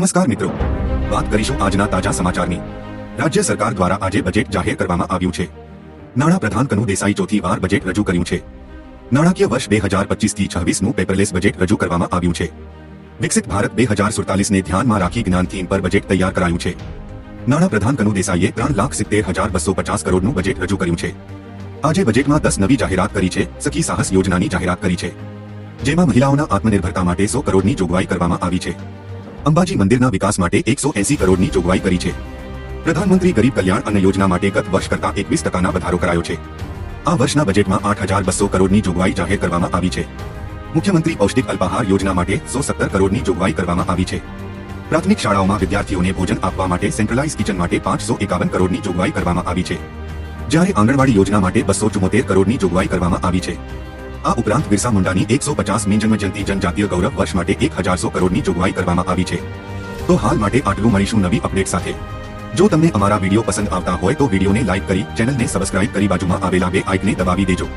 નમસ્કાર મિત્રો. વાત કરીશું આજના તાજા સમાચારની. રાજ્ય સરકાર દ્વારા આજે બજેટ જાહેર કરવામાં આવ્યું છે. નાણાં પ્રધાન કનુ દેસાઈ ચોથી વાર બજેટ રજૂ કર્યું છે. નાણાકીય વર્ષ બે હજાર પચીસથી છવ્વીસનું પેપરલેસ બજેટ રજૂ કરવામાં આવ્યું છે. વિકસિત ભારત બે હજાર સુડતાલીસને ધ્યાનમાં રાખી જ્ઞાન થીમ પર બજેટ તૈયાર કરાયું છે. નાણાં પ્રધાન કનુ દેસાઈએ ત્રણ લાખ સિત્તેર હજાર બસો પચાસ કરોડનું બજેટ રજૂ કર્યું છે. આજે બજેટમાં દસ નવી જાહેરાત કરી છે, સખી સાહસ યોજનાની જાહેરાત કરી છે. જેમાં મહિલાઓના આત્મનિર્ભરતા માટે સો કરોડની જોગવાઈ કરવામાં આવી છે. અંબાજી મંદિરના વિકાસ માટે એકસો એસી કરોડની જોગવાઈ કરી છે. પ્રધાનમંત્રી ગરીબ કલ્યાણ અન્ન યોજના માટે ગત વર્ષ કરતા એકવીસ ટકાના વધારો કરાયો છે. આ વર્ષના બજેટમાં આઠ હજાર બસો કરોડની જોગવાઈ જાહેર કરવામાં આવી છે. મુખ્યમંત્રી પૌષ્ટિક અલ્પાહાર યોજના માટે સો સત્તર કરોડની જોગવાઈ કરવામાં આવી છે. પ્રાથમિક શાળાઓમાં વિદ્યાર્થીઓને ભોજન આપવા માટે સેન્ટ્રલાઇઝ કિચન માટે પાંચસો એકાવન કરોડની જોગવાઈ કરવામાં આવી છે. જ્યારે આંગણવાડી યોજના માટે બસો ચુમ્મોતેર કરોડની જોગવાઈ કરવામાં આવી છે. આ ઉપરાંત બિરસા મુંડાની એકસો પચાસમી જન્મજયંતિ જનજાતીય ગૌરવ વર્ષ માટે એક હજારસો કરોડની જોગવાઈ કરવામાં આવી છે. તો હાલ માટે આટલું મળીશું નવી અપડેટ સાથે. જો તમને અમારા વીડિયો પસંદ આવતા હોય તો વિડીયોને લાઇક કરી, ચેનલને સબસ્ક્રાઇબ કરી બાજુમાં આવેલા બે આઇકને દબાવી દેજો.